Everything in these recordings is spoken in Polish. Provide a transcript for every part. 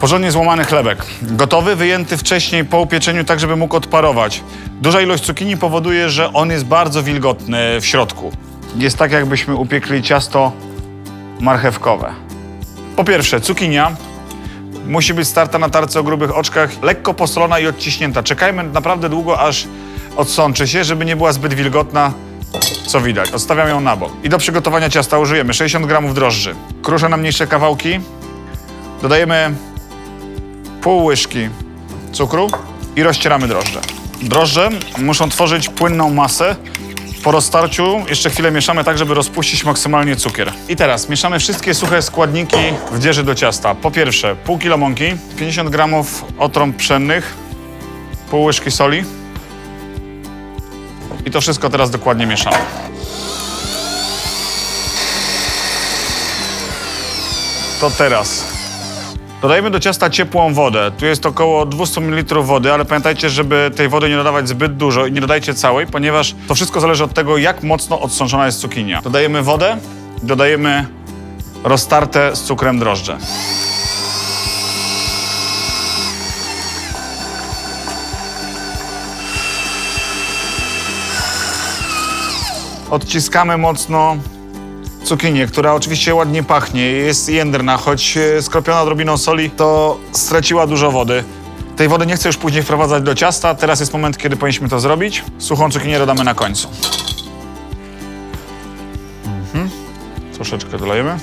Porządnie złamany chlebek. Gotowy, wyjęty wcześniej po upieczeniu, tak żeby mógł odparować. Duża ilość cukinii powoduje, że on jest bardzo wilgotny w środku. Jest tak, jakbyśmy upiekli ciasto marchewkowe. Po pierwsze, cukinia musi być starta na tarce o grubych oczkach, lekko posolona i odciśnięta. Czekajmy naprawdę długo, aż odsączy się, żeby nie była zbyt wilgotna, co widać. Odstawiam ją na bok. I do przygotowania ciasta użyjemy 60 gramów drożdży. Kruszę na mniejsze kawałki. Dodajemy pół łyżki cukru i rozcieramy drożdże. Drożdże muszą tworzyć płynną masę. Po roztarciu jeszcze chwilę mieszamy tak, żeby rozpuścić maksymalnie cukier. I teraz mieszamy wszystkie suche składniki w dzieży do ciasta. Po pierwsze pół kilo mąki, 50 gramów otrąb pszennych, pół łyżki soli. I to wszystko teraz dokładnie mieszamy. To teraz Dodajemy do ciasta ciepłą wodę. Tu jest około 200 ml wody, ale pamiętajcie, żeby tej wody nie dodawać zbyt dużo i nie dodajcie całej, ponieważ to wszystko zależy od tego, jak mocno odsączona jest cukinia. Dodajemy wodę, dodajemy roztarte z cukrem drożdże. Odciskamy mocno cukinię, która oczywiście ładnie pachnie, jest jędrna, choć e, skropiona odrobiną soli, to straciła dużo wody. Tej wody nie chcę już później wprowadzać do ciasta, teraz jest moment, kiedy powinniśmy to zrobić. Suchą cukinię dodamy na końcu. Mhm. Troszeczkę dolejemy.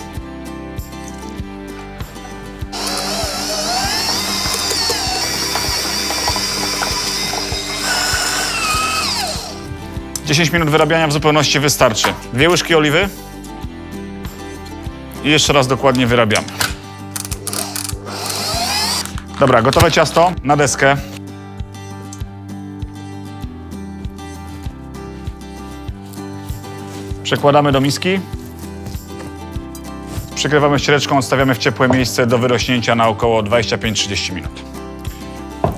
Dziesięć minut wyrabiania w zupełności wystarczy. Dwie łyżki oliwy, i jeszcze raz dokładnie wyrabiamy. Dobra, gotowe ciasto na deskę. Przekładamy do miski. Przykrywamy ściereczką, odstawiamy w ciepłe miejsce do wyrośnięcia na około 25-30 minut.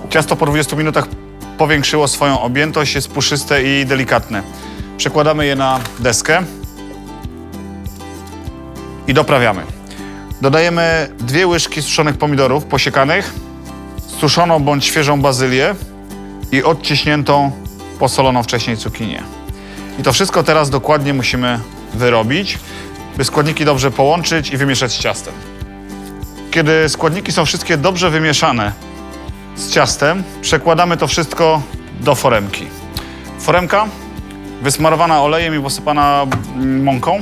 Ciasto po 20 minutach powiększyło swoją objętość, jest puszyste i delikatne. Przekładamy je na deskę i doprawiamy. Dodajemy dwie łyżki suszonych pomidorów posiekanych, suszoną bądź świeżą bazylię i odciśniętą, posoloną wcześniej cukinię. I to wszystko teraz dokładnie musimy wyrobić, by składniki dobrze połączyć i wymieszać z ciastem. Kiedy składniki są wszystkie dobrze wymieszane z ciastem, przekładamy to wszystko do foremki. Foremka wysmarowana olejem i posypana mm, mąką.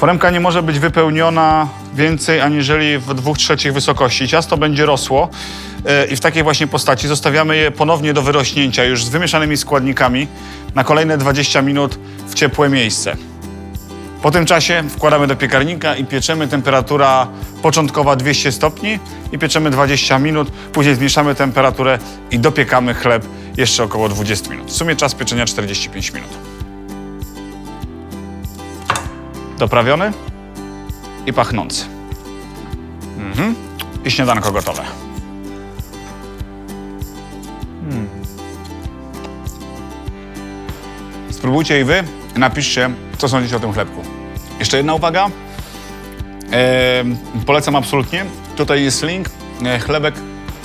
Foremka nie może być wypełniona więcej aniżeli w dwóch trzecich wysokości. Ciasto będzie rosło e, i w takiej właśnie postaci zostawiamy je ponownie do wyrośnięcia już z wymieszanymi składnikami na kolejne 20 minut w ciepłe miejsce. Po tym czasie wkładamy do piekarnika i pieczemy temperatura początkowa 200 stopni i pieczemy 20 minut. Później zmniejszamy temperaturę i dopiekamy chleb jeszcze około 20 minut. W sumie czas pieczenia 45 minut. Doprawiony i pachnący. Mhm. I śniadanko gotowe. Mm. Spróbujcie i wy, napiszcie, co sądzicie o tym chlebku. Jeszcze jedna uwaga. Polecam absolutnie. Tutaj jest link. E, chlebek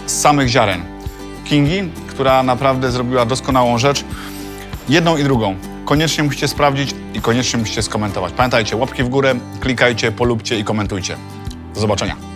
z samych ziaren. Kingi, która naprawdę zrobiła doskonałą rzecz. Jedną i drugą. Koniecznie musicie sprawdzić koniecznie musicie skomentować. Pamiętajcie, łapki w górę, klikajcie, polubcie i komentujcie. Do zobaczenia.